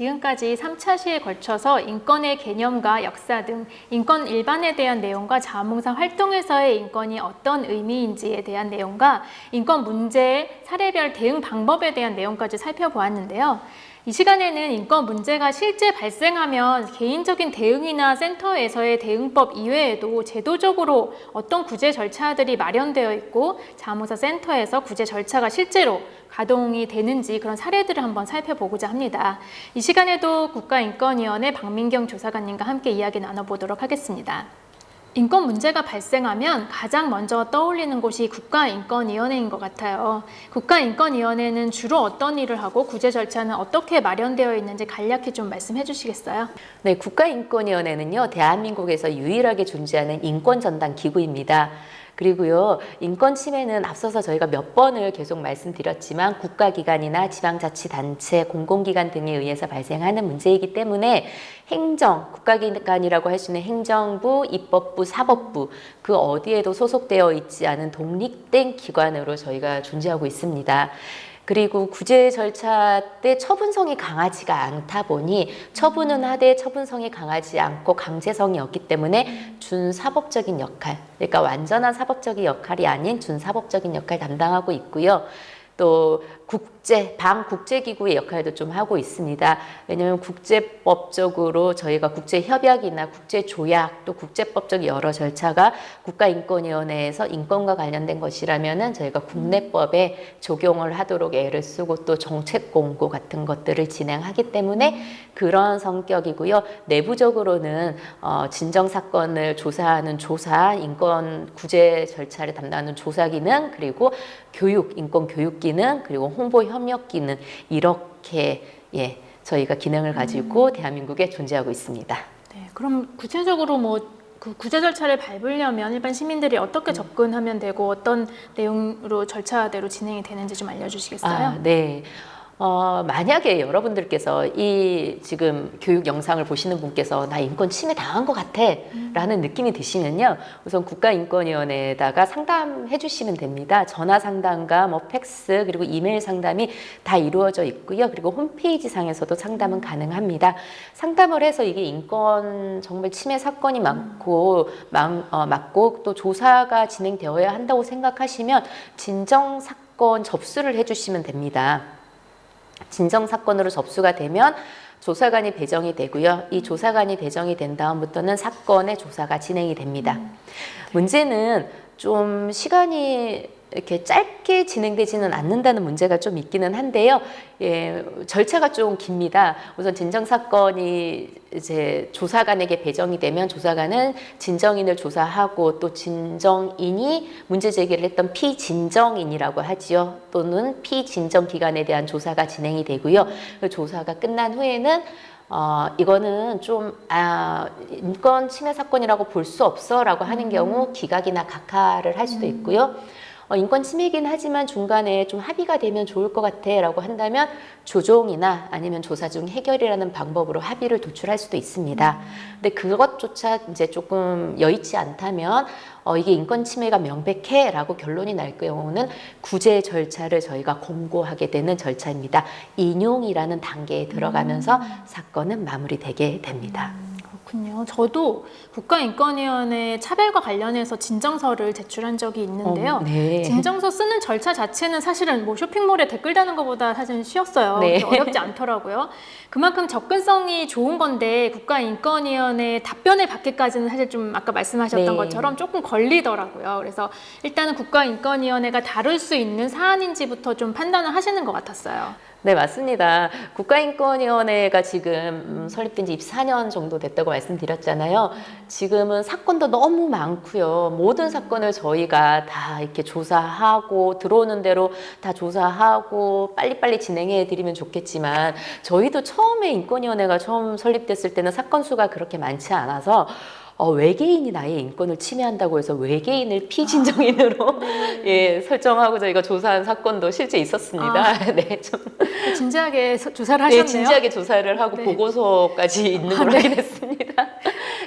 지금까지 3차 시에 걸쳐서 인권의 개념과 역사 등 인권 일반에 대한 내용과 자원봉사 활동에서의 인권이 어떤 의미인지에 대한 내용과 인권 문제의 사례별 대응 방법에 대한 내용까지 살펴보았는데요. 이 시간에는 인권 문제가 실제 발생하면 개인적인 대응이나 센터에서의 대응법 이외에도 제도적으로 어떤 구제 절차들이 마련되어 있고 자무사 센터에서 구제 절차가 실제로 가동이 되는지 그런 사례들을 한번 살펴보고자 합니다. 이 시간에도 국가인권위원회 박민경 조사관님과 함께 이야기 나눠보도록 하겠습니다. 인권 문제가 발생하면 가장 먼저 떠올리는 곳이 국가인권위원회인 것 같아요. 국가인권위원회는 주로 어떤 일을 하고 구제 절차는 어떻게 마련되어 있는지 간략히 좀 말씀해 주시겠어요? 네, 국가인권위원회는요, 대한민국에서 유일하게 존재하는 인권 전담 기구입니다. 그리고요, 인권 침해는 앞서서 저희가 몇 번을 계속 말씀드렸지만 국가기관이나 지방자치단체, 공공기관 등에 의해서 발생하는 문제이기 때문에 행정, 국가기관이라고 할 수 있는 행정부, 입법부, 사법부 그 어디에도 소속되어 있지 않은 독립된 기관으로 저희가 존재하고 있습니다. 그리고 구제 절차 때 처분성이 강하지가 않다 보니 처분은 하되 처분성이 강하지 않고 강제성이 없기 때문에 준사법적인 역할, 그러니까 완전한 사법적인 역할이 아닌 준사법적인 역할 담당하고 있고요. 또 국제 방 국제 기구의 역할도 좀 하고 있습니다. 왜냐하면 국제법적으로 저희가 국제 협약이나 국제 조약 또 국제법적 여러 절차가 국가인권위원회에서 인권과 관련된 것이라면은 저희가 국내법에 적용을 하도록 애를 쓰고 또 정책 공고 같은 것들을 진행하기 때문에 그런 성격이고요. 내부적으로는 어, 진정 사건을 조사하는 조사, 인권 구제 절차를 담당하는 조사 기능 그리고 교육, 인권 교육 기능 그리고 홍보 협력 기능 이렇게 예 저희가 기능을 가지고 대한민국에 존재하고 있습니다. 네, 그럼 구체적으로 뭐그 구제 절차를 밟으려면 일반 시민들이 어떻게 접근하면 되고 어떤 내용으로 절차대로 진행이 되는지 좀 알려주시겠어요? 아, 네. 어, 만약에 여러분들께서 이 지금 교육 영상을 보시는 분께서 나 인권 침해 당한 것 같아 라는 느낌이 드시면요. 우선 국가인권위원회에다가 상담해 주시면 됩니다. 전화 상담과 뭐 팩스 그리고 이메일 상담이 다 이루어져 있고요. 그리고 홈페이지 상에서도 상담은 가능합니다. 상담을 해서 이게 인권 정말 침해 사건이 많고 많, 어, 맞고 또 조사가 진행되어야 한다고 생각하시면 진정 사건 접수를 해 주시면 됩니다. 진정 사건으로 접수가 되면 조사관이 배정이 되고요. 이 조사관이 배정이 된 다음부터는 사건의 조사가 진행이 됩니다. 문제는 좀 시간이 이렇게 짧게 진행되지는 않는다는 문제가 좀 있기는 한데요. 예, 절차가 좀 깁니다. 우선 진정 사건이 이제 조사관에게 배정이 되면 조사관은 진정인을 조사하고 또 진정인이 문제 제기를 했던 피진정인이라고 하지요. 또는 피진정 기관에 대한 조사가 진행이 되고요. 그 조사가 끝난 후에는 어, 이거는 좀, 아, 인권 침해 사건이라고 볼 수 없어 라고 하는 경우 기각이나 각하를 할 수도 있고요. 어, 인권 침해이긴 하지만 중간에 좀 합의가 되면 좋을 것 같아 라고 한다면 조정이나 아니면 조사 중 해결이라는 방법으로 합의를 도출할 수도 있습니다. 근데 그것조차 이제 조금 여의치 않다면 어, 이게 인권 침해가 명백해 라고 결론이 날 경우는 구제 절차를 저희가 공고하게 되는 절차입니다. 인용이라는 단계에 들어가면서 사건은 마무리되게 됩니다. 그렇군요. 저도 국가인권위원회 차별과 관련해서 진정서를 제출한 적이 있는데요. 어, 네. 진정서 쓰는 절차 자체는 사실은 뭐 쇼핑몰에 댓글 다는 것보다 사실은 쉬웠어요. 네. 어렵지 않더라고요. 그만큼 접근성이 좋은 건데 국가인권위원회 답변을 받기까지는 사실 좀 아까 말씀하셨던 네. 것처럼 조금 걸리더라고요. 그래서 일단은 국가인권위원회가 다룰 수 있는 사안인지부터 좀 판단을 하시는 것 같았어요. 네, 맞습니다. 국가인권위원회가 지금 음, 설립된 지 24년 정도 됐다고 말씀드렸잖아요. 지금은 사건도 너무 많고요. 모든 사건을 저희가 다 이렇게 조사하고 들어오는 대로 다 조사하고 빨리빨리 진행해 드리면 좋겠지만 저희도 처음에 인권위원회가 처음 설립됐을 때는 사건 수가 그렇게 많지 않아서 어, 외계인이 나의 인권을 침해한다고 해서 외계인을 피진정인으로 예, 설정하고 저희가 조사한 사건도 실제 있었습니다. 네, 좀 진지하게 서- 조사를 하셨네요. 네, 진지하게 조사를 하고 네. 보고서까지 있는 아, 걸로 네. 알게 됐습니다.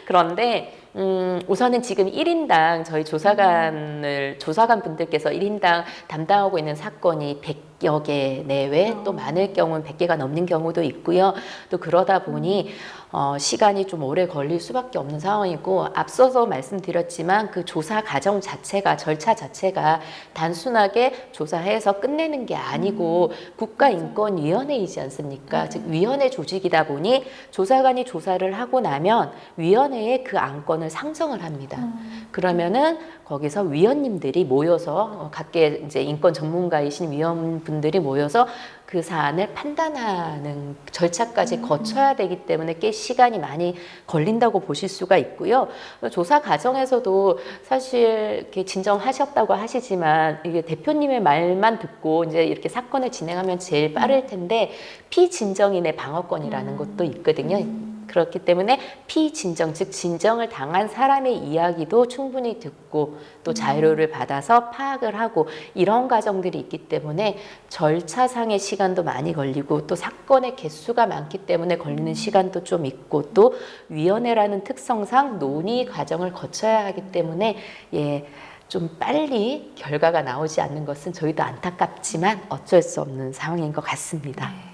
그런데 음, 우선은 지금 1인당 저희 조사관을 조사관 분들께서 1인당 담당하고 있는 사건이 100 100여 개 내외 또 많을 경우는 100개가 넘는 경우도 있고요. 또 그러다 보니 어, 시간이 좀 오래 걸릴 수밖에 없는 상황이고 앞서서 말씀드렸지만 그 조사 과정 자체가 절차 자체가 단순하게 조사해서 끝내는 게 아니고 국가인권위원회이지 않습니까? 즉 위원회 조직이다 보니 조사관이 조사를 하고 나면 위원회에 그 안건을 상정을 합니다. 그러면은 거기서 위원님들이 모여서 어, 각계 이제 인권 전문가이신 위원분들이 모여서 그 사안을 판단하는 절차까지 거쳐야 되기 때문에 꽤 시간이 많이 걸린다고 보실 수가 있고요. 조사 과정에서도 사실 이렇게 진정하셨다고 하시지만 이게 대표님의 말만 듣고 이제 이렇게 사건을 진행하면 제일 빠를 텐데 피진정인의 방어권이라는 것도 있거든요. 그렇기 때문에 피진정 즉 진정을 당한 사람의 이야기도 충분히 듣고 또 자료를 받아서 파악을 하고 이런 과정들이 있기 때문에 절차상의 시간도 많이 걸리고 또 사건의 개수가 많기 때문에 걸리는 시간도 좀 있고 또 위원회라는 특성상 논의 과정을 거쳐야 하기 때문에 예. 좀 빨리 결과가 나오지 않는 것은 저희도 안타깝지만 어쩔 수 없는 상황인 것 같습니다.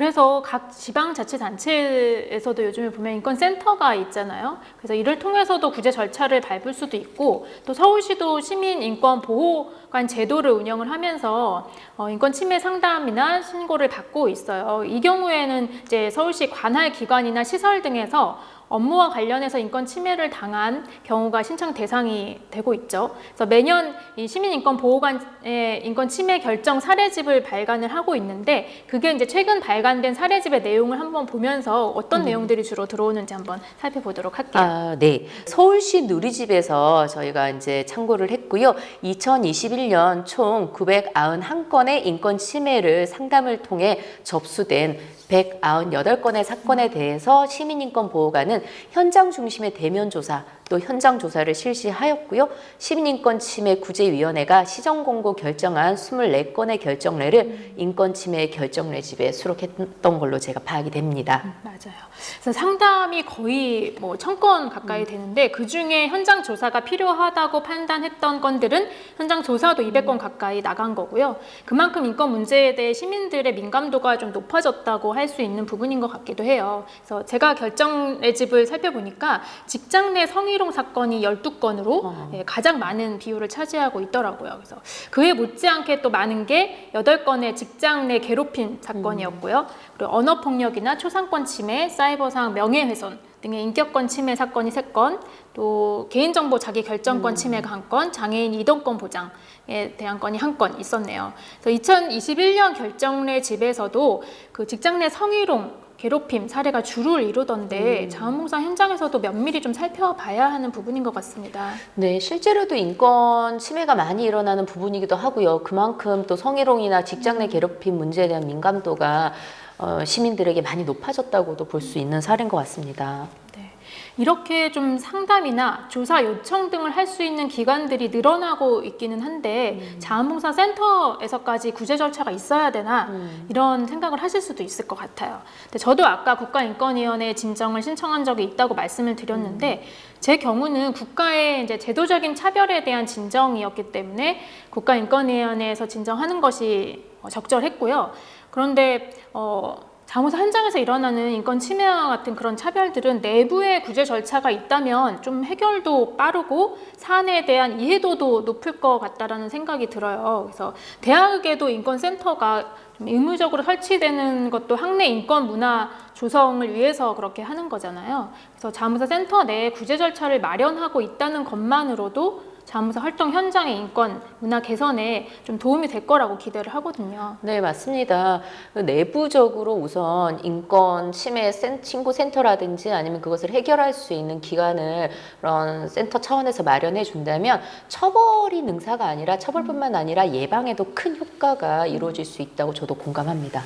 그래서 각 지방자치단체에서도 요즘에 보면 인권센터가 있잖아요. 그래서 이를 통해서도 구제 절차를 밟을 수도 있고 또 서울시도 시민인권보호관 제도를 운영을 하면서 어, 인권 침해 상담이나 신고를 받고 있어요. 이 경우에는 이제 서울시 관할 기관이나 시설 등에서 업무와 관련해서 인권 침해를 당한 경우가 신청 대상이 되고 있죠. 그래서 매년 이 시민인권보호관의 인권 침해 결정 사례집을 발간을 하고 있는데 그게 이제 최근 발간된 사례집의 내용을 한번 보면서 어떤 내용들이 주로 들어오는지 한번 살펴보도록 할게요. 아, 네. 서울시 누리집에서 저희가 이제 참고를 했고요. 2021년 총 991건의 인권 침해를 상담을 통해 접수된 198건의 사건에 대해서 시민인권보호관은 현장 중심의 대면 조사 또 현장 조사를 실시하였고요. 시민인권 침해 구제위원회가 시정 공고 결정한 24건의 결정례를 인권 침해 결정례 집에 수록했던 걸로 제가 파악이 됩니다. 맞아요. 그래서 상담이 거의 뭐 천 건 가까이 되는데 그 중에 현장 조사가 필요하다고 판단했던 건들은 현장 조사도 200건 가까이 나간 거고요. 그만큼 인권 문제에 대해 시민들의 민감도가 좀 높아졌다고 할 수 있는 부분인 것 같기도 해요. 그래서 제가 결정의 집을 살펴보니까 직장 내 성희롱 사건이 12건으로 어. 예, 가장 많은 비율을 차지하고 있더라고요. 그래서 그에 못지않게 또 많은 게 8건의 직장 내 괴롭힘 사건이었고요. 그리고 언어 폭력이나 초상권 침해, 사이 버상 명예훼손 등의 인격권 침해 사건이 3건, 또 개인정보 자기 결정권 침해가 한 건, 장애인 이동권 보장에 대한 건이 한 건 있었네요. 그래서 2021년 결정례 집에서도 그 직장 내 성희롱 괴롭힘 사례가 주를 이루던데 자원봉사 현장에서도 면밀히 좀 살펴봐야 하는 부분인 것 같습니다. 네, 실제로도 인권 침해가 많이 일어나는 부분이기도 하고요. 그만큼 또 성희롱이나 직장 내 괴롭힘 문제에 대한 민감도가 어, 시민들에게 많이 높아졌다고도 볼 수 있는 사례인 것 같습니다. 네. 이렇게 좀 상담이나 조사 요청 등을 할 수 있는 기관들이 늘어나고 있기는 한데 자원봉사 센터에서까지 구제 절차가 있어야 되나 음. 이런 생각을 하실 수도 있을 것 같아요. 근데 저도 아까 국가인권위원회에 진정을 신청한 적이 있다고 말씀을 드렸는데 제 경우는 국가의 이제 제도적인 차별에 대한 진정이었기 때문에 국가인권위원회에서 진정하는 것이 어, 적절했고요. 그런데 어, 자무사 현장에서 일어나는 인권 침해와 같은 그런 차별들은 내부의 구제 절차가 있다면 좀 해결도 빠르고 사안에 대한 이해도도 높을 것 같다라는 생각이 들어요. 그래서 대학에도 인권센터가 좀 의무적으로 설치되는 것도 학내 인권 문화 조성을 위해서 그렇게 하는 거잖아요. 그래서 자무사 센터 내에 구제 절차를 마련하고 있다는 것만으로도 자무사 활동 현장의 인권 문화 개선에 좀 도움이 될 거라고 기대를 하거든요. 네, 맞습니다. 내부적으로 우선 인권 침해 센, 친구 센터라든지 아니면 그것을 해결할 수 있는 기관을 그런 센터 차원에서 마련해 준다면 처벌이 능사가 아니라 처벌뿐만 아니라 예방에도 큰 효과가 이루어질 수 있다고 저도 공감합니다.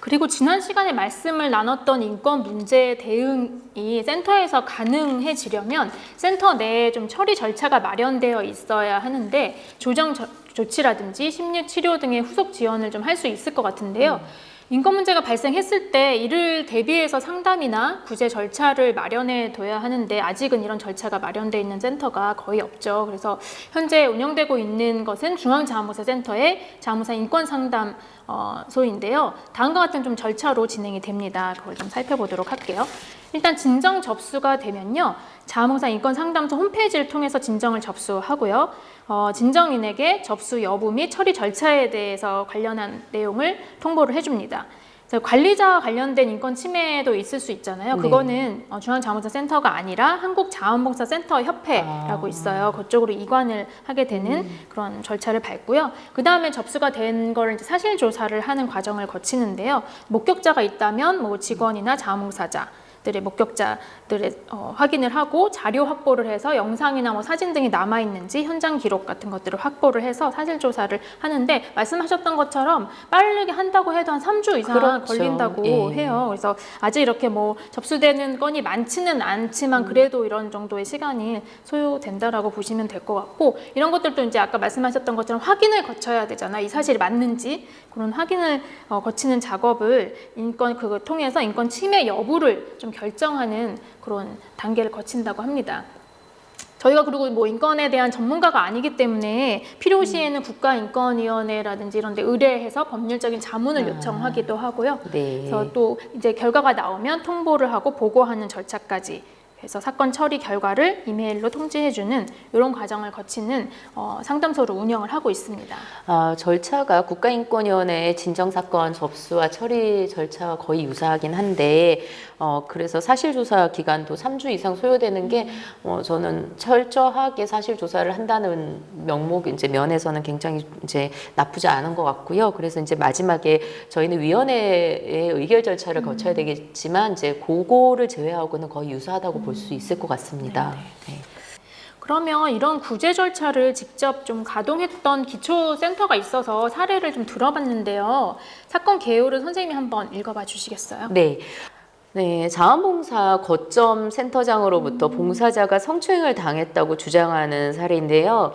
그리고 지난 시간에 말씀을 나눴던 인권 문제 대응이 센터에서 가능해지려면 센터 내에 좀 처리 절차가 마련되어 있어야 하는데 조정 저- 조치라든지 심리 치료 등의 후속 지원을 좀 할 수 있을 것 같은데요. 인권 문제가 발생했을 때 이를 대비해서 상담이나 구제 절차를 마련해 둬야 하는데 아직은 이런 절차가 마련돼 있는 센터가 거의 없죠. 그래서 현재 운영되고 있는 것은 중앙자원봉사 센터의 자원봉사 인권 상담 어, 소인데요. 다음과 같은 좀 절차로 진행이 됩니다. 그걸 좀 살펴보도록 할게요. 일단 진정 접수가 되면요. 자원봉사 인권 상담소 홈페이지를 통해서 진정을 접수하고요. 어, 진정인에게 접수 여부 및 처리 절차에 대해서 관련한 내용을 통보를 해줍니다. 관리자와 관련된 인권 침해도 있을 수 있잖아요. 네. 그거는 어, 중앙자원봉사 센터가 아니라 한국자원봉사 센터 협회라고 아. 있어요. 그쪽으로 이관을 하게 되는 그런 절차를 밟고요. 그 다음에 접수가 된 거를 이제 사실 조사를 하는 과정을 거치는데요. 목격자가 있다면 뭐 직원이나 자원봉사자 들의 목격자들의 어, 확인을 하고 자료 확보를 해서 영상이나 뭐 사진 등이 남아 있는지 현장 기록 같은 것들을 확보를 해서 사실 조사를 하는데 말씀하셨던 것처럼 빠르게 한다고 해도 한 3주 이상 그렇죠. 걸린다고 예. 해요. 그래서 아직 이렇게 뭐 접수되는 건이 많지는 않지만 그래도 이런 정도의 시간이 소요된다라고 보시면 될 것 같고 이런 것들도 이제 아까 말씀하셨던 것처럼 확인을 거쳐야 되잖아. 이 사실이 맞는지 그런 확인을 어, 거치는 작업을 인권 그거 통해서 인권 침해 여부를 좀 결정하는 그런 단계를 거친다고 합니다. 저희가 그리고 뭐 인권에 대한 전문가가 아니기 때문에 필요시에는 국가인권위원회라든지 이런 데 의뢰해서 법률적인 자문을 아. 요청하기도 하고요. 네. 그래서 또 이제 결과가 나오면 통보를 하고 보고하는 절차까지 그래서 사건 처리 결과를 이메일로 통지해주는 이런 과정을 거치는 어, 상담소를 운영을 하고 있습니다. 아, 절차가 국가인권위원회의 진정사건 접수와 처리 절차와 거의 유사하긴 한데, 어, 그래서 사실조사 기간도 3주 이상 소요되는 게, 어, 저는 철저하게 사실조사를 한다는 명목, 이제 면에서는 굉장히 이제 나쁘지 않은 것 같고요. 그래서 이제 마지막에 저희는 위원회의 의결 절차를 거쳐야 되겠지만, 이제 그거를 제외하고는 거의 유사하다고 볼 수 있을 것 같습니다. 네. 그러면 이런 구제 절차를 직접 좀 가동했던 기초 센터가 있어서 사례를 좀 들어봤는데요. 사건 개요를 선생님이 한번 읽어봐 주시겠어요? 네. 네, 자원봉사 거점 센터장으로부터 봉사자가 성추행을 당했다고 주장하는 사례인데요.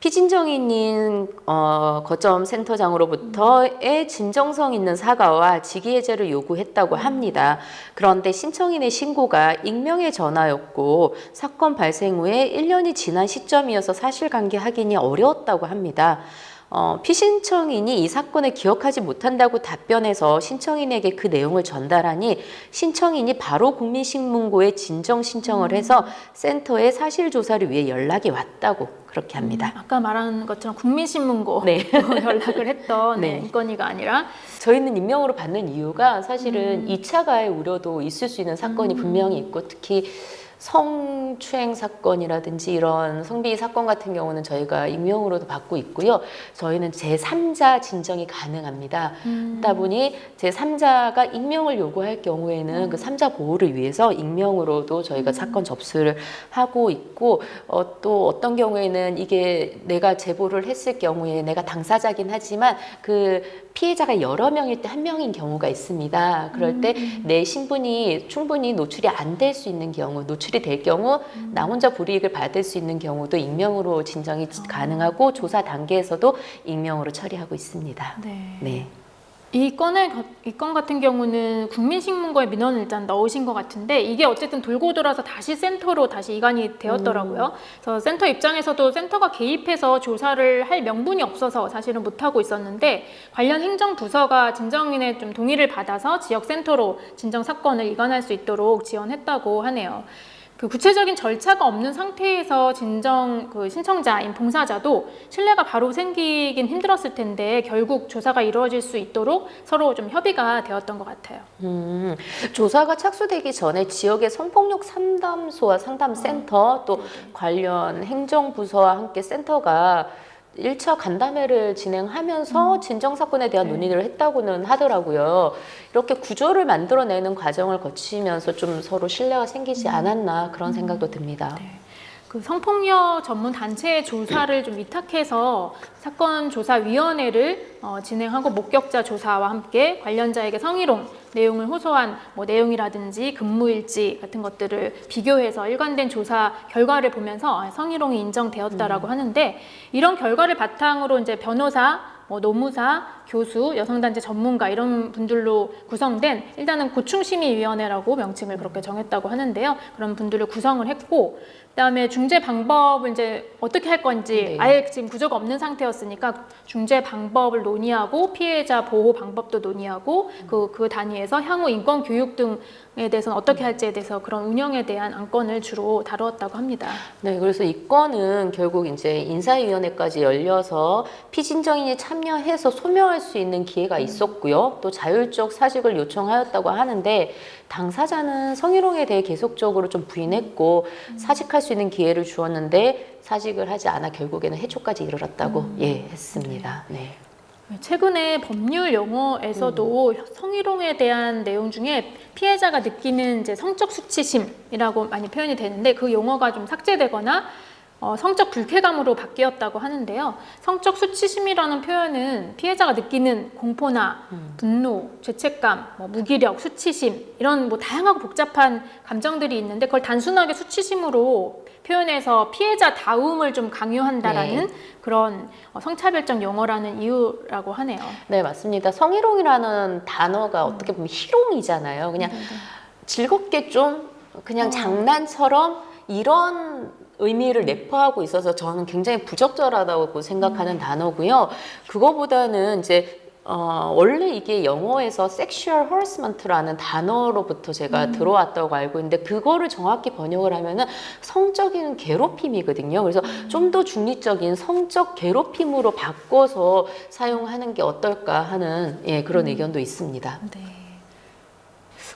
피진정인인 어, 거점 센터장으로부터의 진정성 있는 사과와 직위해제를 요구했다고 합니다. 그런데 신청인의 신고가 익명의 전화였고 사건 발생 후에 1년이 지난 시점이어서 사실관계 확인이 어려웠다고 합니다. 어, 피신청인이 이 사건을 기억하지 못한다고 답변해서 신청인에게 그 내용을 전달하니 신청인이 바로 국민신문고에 진정 신청을 해서 센터에 사실 조사를 위해 연락이 왔다고 그렇게 합니다. 아까 말한 것처럼 국민신문고 네. 연락을 했던 네. 인권위가 아니라 저희는 익명으로 받는 이유가 사실은 이 2차 가해 우려도 있을 수 있는 사건이 분명히 있고 특히 성추행 사건이라든지 이런 성비위 사건 같은 경우는 저희가 익명으로도 받고 있고요. 저희는 제3자 진정이 가능합니다. 그러다 보니 제3자가 익명을 요구할 경우에는 그 3자 보호를 위해서 익명으로도 저희가 사건 접수를 하고 있고 어, 또 어떤 경우에는 이게 내가 제보를 했을 경우에 내가 당사자긴 하지만 그 피해자가 여러 명일 때 한 명인 경우가 있습니다. 그럴 때 내 신분이 충분히 노출이 안 될 수 있는 경우, 노출 이 될 경우 나 혼자 불이익을 받을 수 있는 경우도 익명으로 진정이 가능하고 조사 단계에서도 익명으로 처리하고 있습니다. 네. 네. 이 건을 이 건 같은 경우는 국민신문고에 민원을 일단 넣으신 것 같은데 이게 어쨌든 돌고 돌아서 다시 센터로 다시 이관이 되었더라고요. 그래서 센터 입장에서도 센터가 개입해서 조사를 할 명분이 없어서 사실은 못 하고 있었는데 관련 행정부서가 진정인의 좀 동의를 받아서 지역 센터로 진정 사건을 이관할 수 있도록 지원했다고 하네요. 그 구체적인 절차가 없는 상태에서 진정 그 신청자인 봉사자도 신뢰가 바로 생기긴 힘들었을 텐데 결국 조사가 이루어질 수 있도록 서로 좀 협의가 되었던 것 같아요. 음, 조사가 착수되기 전에 지역의 성폭력 상담소와 상담센터 또 관련 행정부서와 함께 센터가 1차 간담회를 진행하면서 진정 사건에 대한 네. 논의를 했다고는 하더라고요. 이렇게 구조를 만들어내는 과정을 거치면서 좀 서로 신뢰가 생기지 않았나 그런 생각도 듭니다. 그 성폭력 전문 단체의 조사를 좀 위탁해서 사건 조사 위원회를 어, 진행하고 목격자 조사와 함께 관련자에게 성희롱 내용을 호소한 뭐 내용이라든지 근무일지 같은 것들을 비교해서 일관된 조사 결과를 보면서 아, 성희롱이 인정되었다라고 하는데 이런 결과를 바탕으로 이제 변호사 뭐 노무사, 교수, 여성단체 전문가 이런 분들로 구성된 일단은 고충심의위원회라고 명칭을 그렇게 정했다고 하는데요. 그런 분들을 구성을 했고 그다음에 중재 방법을 이제 어떻게 할 건지 네. 아예 지금 구조가 없는 상태였으니까 중재 방법을 논의하고 피해자 보호 방법도 논의하고 그, 그 단위에서 향후 인권 교육 등에 대해서는 어떻게 할지에 대해서 그런 운영에 대한 안건을 주로 다루었다고 합니다. 네, 그래서 이 건은 결국 이제 인사위원회까지 열려서 피진정인이 참여해서 소명할 수 있는 기회가 있었고요. 또 자율적 사직을 요청하였다고 하는데 당사자는 성희롱에 대해 계속적으로 좀 부인했고 사직할 수 있는 기회를 주었는데 사직을 하지 않아 결국에는 해초까지 이르렀다고 예 했습니다. 네. 최근에 법률 용어에서도 성희롱에 대한 내용 중에 피해자가 느끼는 이제 성적 수치심이라고 많이 표현이 되는데 그 용어가 좀 삭제되거나 어, 성적 불쾌감으로 바뀌었다고 하는데요. 성적 수치심이라는 표현은 피해자가 느끼는 공포나 분노, 죄책감, 뭐 무기력, 수치심 이런 뭐 다양하고 복잡한 감정들이 있는데 그걸 단순하게 수치심으로 표현해서 피해자 다움을 좀 강요한다라는 그런 어, 성차별적 용어라는 이유라고 하네요. 네, 맞습니다. 성희롱이라는 단어가 어떻게 보면 희롱이잖아요. 그냥 즐겁게 좀 그냥 어. 장난처럼 이런 의미를 내포하고 있어서 저는 굉장히 부적절하다고 생각하는 단어고요. 그거보다는 이제 어, 원래 이게 영어에서 sexual harassment라는 단어로부터 제가 들어왔다고 알고 있는데 그거를 정확히 번역을 하면은 성적인 괴롭힘이거든요. 그래서 좀더 중립적인 성적 괴롭힘으로 바꿔서 사용하는 게 어떨까 하는 예, 그런 의견도 있습니다. 네.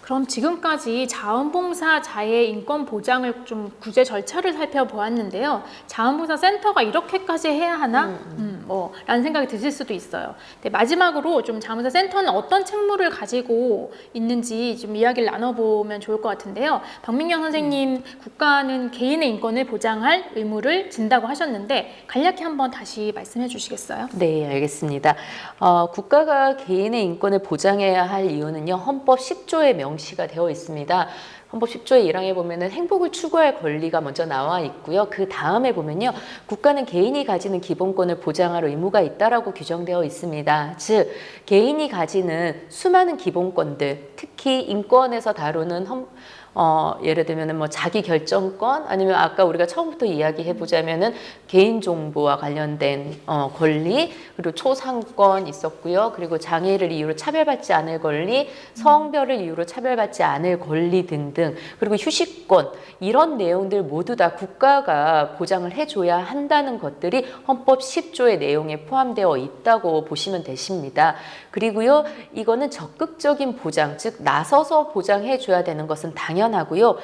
그럼 지금까지 자원봉사자의 인권 보장을 좀 구제 절차를 살펴보았는데요. 자원봉사 센터가 이렇게까지 해야 하나? 음, 뭐, 라는 생각이 드실 수도 있어요. 근데 마지막으로 좀 자원봉사 센터는 어떤 책무를 가지고 있는지 좀 이야기를 나눠보면 좋을 것 같은데요. 박민경 선생님, 국가는 개인의 인권을 보장할 의무를 진다고 하셨는데 간략히 한번 다시 말씀해 주시겠어요? 네, 알겠습니다. 어, 국가가 개인의 인권을 보장해야 할 이유는요, 헌법 10조에 명 시가 되어 있습니다. 헌법 10조의 1항에 보면은 행복을 추구할 권리가 먼저 나와 있고요. 그 다음에 보면요. 국가는 개인이 가지는 기본권을 보장할 의무가 있다라고 규정되어 있습니다. 즉, 개인이 가지는 수많은 기본권들, 특히 인권에서 다루는 헌, 어, 예를 들면은 뭐 자기 결정권 아니면 아까 우리가 처음부터 이야기해 보자면은 개인 정보와 관련된 어, 권리 그리고 초상권 있었고요. 그리고 장애를 이유로 차별받지 않을 권리, 성별을 이유로 차별받지 않을 권리 등등 그리고 휴식권 이런 내용들 모두 다 국가가 보장을 해 줘야 한다는 것들이 헌법 10조의 내용에 포함되어 있다고 보시면 되십니다. 그리고요, 이거는 적극적인 보장, 즉 나서서 보장해 줘야 되는 것은 당연 하고요.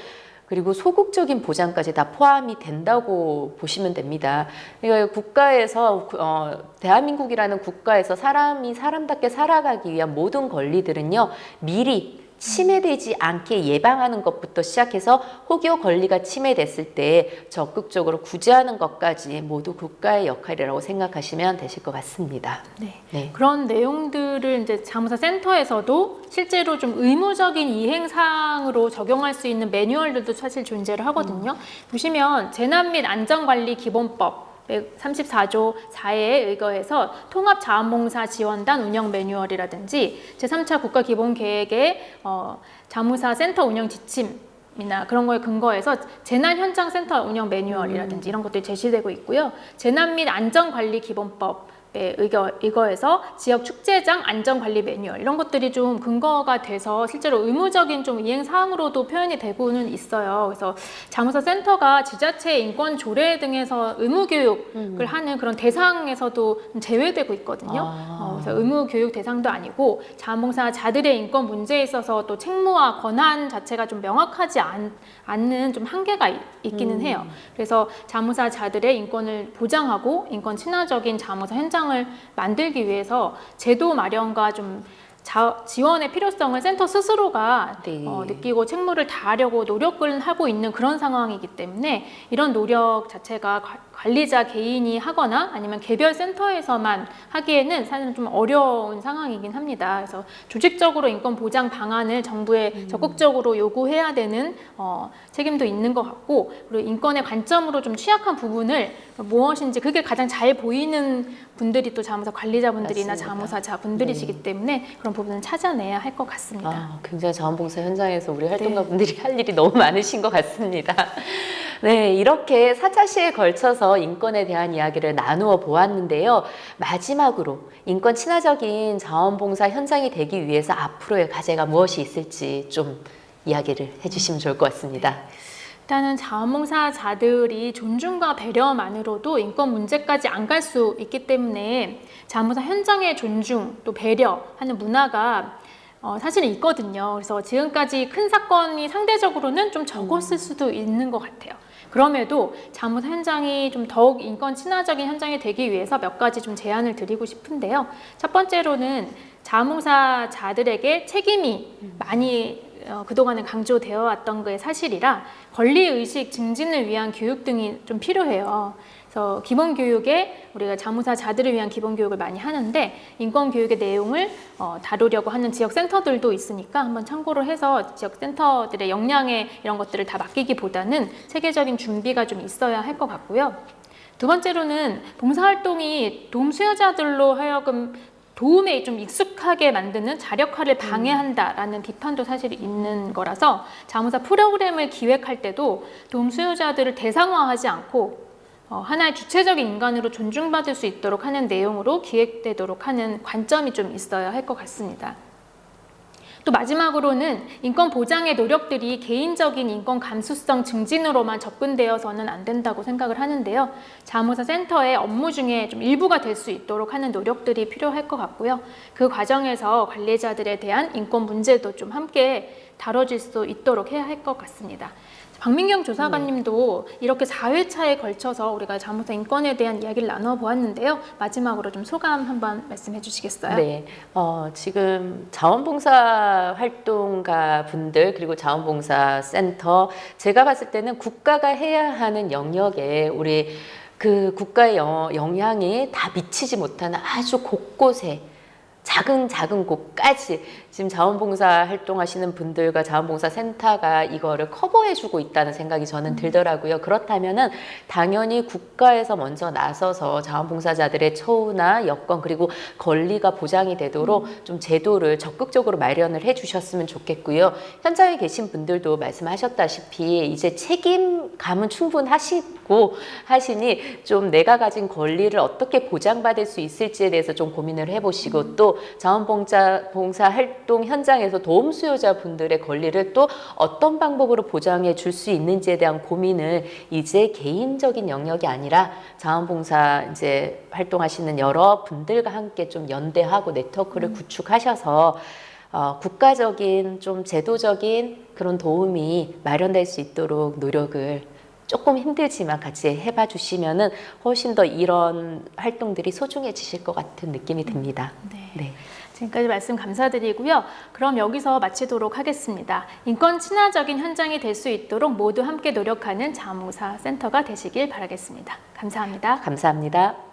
그리고 소극적인 보장까지 다 포함이 된다고 보시면 됩니다. 그러니까 국가에서 어, 대한민국이라는 국가에서 사람이 사람답게 살아가기 위한 모든 권리들은요 미리 침해되지 않게 예방하는 것부터 시작해서 혹여 권리가 침해됐을 때 적극적으로 구제하는 것까지 모두 국가의 역할이라고 생각하시면 되실 것 같습니다. 네. 네. 그런 내용들을 이제 자무사 센터에서도 실제로 좀 의무적인 이행 사항으로 적용할 수 있는 매뉴얼들도 사실 존재를 하거든요. 보시면 재난 및 안전관리 기본법 34조 4회에 의거해서 통합 자원봉사 지원단 운영 매뉴얼이라든지 제3차 국가 기본 계획의 어, 자무사 센터 운영 지침 이나 그런 거에 근거해서 재난 현장 센터 운영 매뉴얼이라든지 이런 것들이 제시되고 있고요. 재난 및 안전 관리 기본법 에 의거, 이거에서 지역 축제장 안전관리 매뉴얼 이런 것들이 좀 근거가 돼서 실제로 의무적인 좀 이행 사항으로도 표현이 되고는 있어요. 그래서 자무사 센터가 지자체 인권 조례 등에서 의무 교육을 하는 그런 대상에서도 제외되고 있거든요. 아. 어, 그래서 의무 교육 대상도 아니고 자원봉사 자들의 인권 문제에 있어서 또 책무와 권한 자체가 좀 명확하지 않, 않는 좀 한계가 있, 있기는 해요. 그래서 자무사자들의 인권을 보장하고 인권 친화적인 자무사 현장 을 만들기 위해서 제도 마련과 좀 자- 지원의 필요성을 센터 스스로가 네. 어, 느끼고 책무를 다하려고 노력을 하고 있는 그런 상황이기 때문에 이런 노력 자체가 과- 관리자 개인이 하거나 아니면 개별 센터에서만 하기에는 사실은 좀 어려운 상황이긴 합니다. 그래서 조직적으로 인권 보장 방안을 정부에 적극적으로 요구해야 되는 어, 책임도 있는 것 같고 그리고 인권의 관점으로 좀 취약한 부분을 무엇인지 그게 가장 잘 보이는 분들이 또 자무사 관리자분들이나 맞습니다. 자무사자 분들이시기 때문에 그런 부분을 찾아내야 할 것 같습니다. 아, 굉장히 자원봉사 현장에서 우리 활동가분들이 할 일이 너무 많으신 것 같습니다. 네, 이렇게 4차 시에 걸쳐서 인권에 대한 이야기를 나누어 보았는데요. 마지막으로 인권 친화적인 자원봉사 현장이 되기 위해서 앞으로의 과제가 무엇이 있을지 좀 이야기를 해주시면 좋을 것 같습니다. 일단은 자원봉사자들이 존중과 배려만으로도 인권 문제까지 안 갈 수 있기 때문에 자원봉사 현장의 존중 또 배려하는 문화가 어, 사실은 있거든요. 그래서 지금까지 큰 사건이 상대적으로는 좀 적었을 수도 있는 것 같아요. 그럼에도 자무사 현장이 좀 더욱 인권 친화적인 현장이 되기 위해서 몇 가지 좀 제안을 드리고 싶은데요. 첫 번째로는 자무사자들에게 책임이 많이 어, 그동안은 강조되어 왔던 게 사실이라 권리 의식 증진을 위한 교육 등이 좀 필요해요. 그래서 기본 교육에 우리가 자무사 자들을 위한 기본 교육을 많이 하는데 인권 교육의 내용을 어, 다루려고 하는 지역 센터들도 있으니까 한번 참고를 해서 지역 센터들의 역량에 이런 것들을 다 맡기기보다는 체계적인 준비가 좀 있어야 할 것 같고요. 두 번째로는 봉사활동이 도움 수요자들로 하여금 도움에 좀 익숙하게 만드는 자력화를 방해한다라는 비판도 사실 있는 거라서 자무사 프로그램을 기획할 때도 도움 수요자들을 대상화하지 않고 어, 하나의 주체적인 인간으로 존중받을 수 있도록 하는 내용으로 기획되도록 하는 관점이 좀 있어야 할 것 같습니다. 또 마지막으로는 인권 보장의 노력들이 개인적인 인권 감수성 증진으로만 접근되어서는 안 된다고 생각을 하는데요. 자무사 센터의 업무 중에 좀 일부가 될 수 있도록 하는 노력들이 필요할 것 같고요. 그 과정에서 관리자들에 대한 인권 문제도 좀 함께 다뤄질 수 있도록 해야 할 것 같습니다. 박민경 조사관님도 이렇게 4회차에 걸쳐서 우리가 자무사 인권에 대한 이야기를 나눠 보았는데요. 마지막으로 좀 소감 한번 말씀해 주시겠어요? 네, 어, 지금 자원봉사 활동가 분들 그리고 자원봉사 센터 제가 봤을 때는 국가가 해야 하는 영역에 우리 그 국가의 영, 영향이 다 미치지 못하는 아주 곳곳에 작은 작은 곳까지 지금 자원봉사 활동하시는 분들과 자원봉사 센터가 이거를 커버해주고 있다는 생각이 저는 들더라고요. 그렇다면은 당연히 국가에서 먼저 나서서 자원봉사자들의 처우나 여건 그리고 권리가 보장이 되도록 좀 제도를 적극적으로 마련을 해주셨으면 좋겠고요. 현장에 계신 분들도 말씀하셨다시피 이제 책임감은 충분하시고 하시니 좀 내가 가진 권리를 어떻게 보장받을 수 있을지에 대해서 좀 고민을 해보시고 또 자원봉사 봉사 활동 현장에서 도움 수요자 분들의 권리를 또 어떤 방법으로 보장해 줄 수 있는지에 대한 고민을 이제 개인적인 영역이 아니라 자원봉사 이제 활동하시는 여러 분들과 함께 좀 연대하고 네트워크를 구축하셔서 어, 국가적인 좀 제도적인 그런 도움이 마련될 수 있도록 노력을 조금 힘들지만 같이 해봐 주시면은 훨씬 더 이런 활동들이 소중해지실 것 같은 느낌이 듭니다. 네. 네. 지금까지 말씀 감사드리고요. 그럼 여기서 마치도록 하겠습니다. 인권 친화적인 현장이 될 수 있도록 모두 함께 노력하는 자무사 센터가 되시길 바라겠습니다. 감사합니다. 감사합니다.